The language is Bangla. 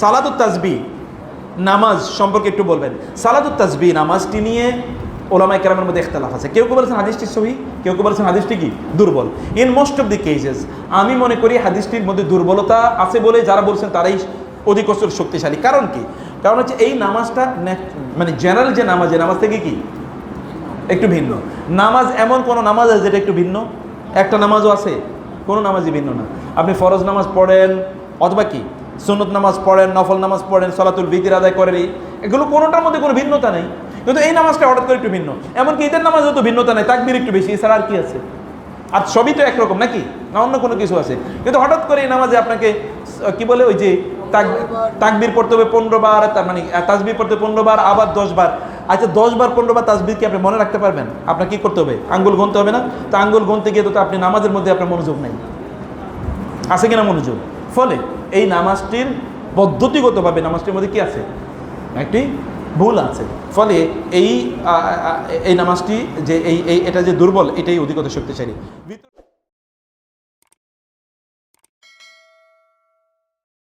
সালাদুত তাজবি নামাজ সম্পর্কে একটু বলবেন। সালাদুত তাজবি নামাজটি নিয়ে ওলামাই কেরামের মধ্যে ইখতলাফ আছে। কেউ কেউ বলেছেন হাদিসটি সহি, কেউ কেউ বলেছেন হাদিসটি কি? দুর্বল। In most of the cases আমি মনে করি হাদিসটির মধ্যে দুর্বলতা আছে বলে যারা বলছেন তারাই অধিকস্তর শক্তিশালী। কারণ কি? কারণ হচ্ছে এই নামাজটা মানে জেনারেল যে নামাজ নামাজ থেকে কি? একটু ভিন্ন। নামাজ এমন কোনো নামাজ আছে যেটা একটু ভিন্ন? একটা নামাজও আছে, কোনো নামাজই ভিন্ন না। আপনি ফরজ নামাজ পড়েন, অথবা কি? সুন্নত নামাজ পড়েন, নফল নামাজ পড়েন, সলাতুল বিদির আদায় করেন এগুলো কোনোটার মধ্যে কোনো ভিন্নতা নেই। কিন্তু এই নামাজটা হঠাৎ করে একটু ভিন্ন। এমনকি ঈদের নামাজেও তো ভিন্নতা নেই, তাকবির একটু বেশি, এছাড়া আর কি আছে? আর সবই তো একরকম, নাকি? না অন্য কোনো কিছু আছে? কিন্তু হঠাৎ করে এই নামাজে আপনাকে কি বলে ওই যে, তাক- তাকবির পড়তে হবে পনেরো বার মানে তাজবির পড়তে হবে পনেরো বার, আবার দশ বার। আচ্ছা দশ বার, পনেরো বার তাসবির কি আপনি মনে রাখতে পারবেন? আপনার কি করতে হবে? আঙ্গুল গুনতে হবে না? তো আঙ্গুল গুনতে গিয়ে তো আপনি নামাজের মধ্যে আপনার মনোযোগ নেই। আছে কিনা মনোযোগ? ফলে এই নামাজটির পদ্ধতিগতভাবে, নামাজটির মধ্যে কি আছে? একটি ভুল আছে। ফলে এই এই নামাজটি যে এই, এই- এটা যে দুর্বল, এটাই অধিকত শক্তিশালী।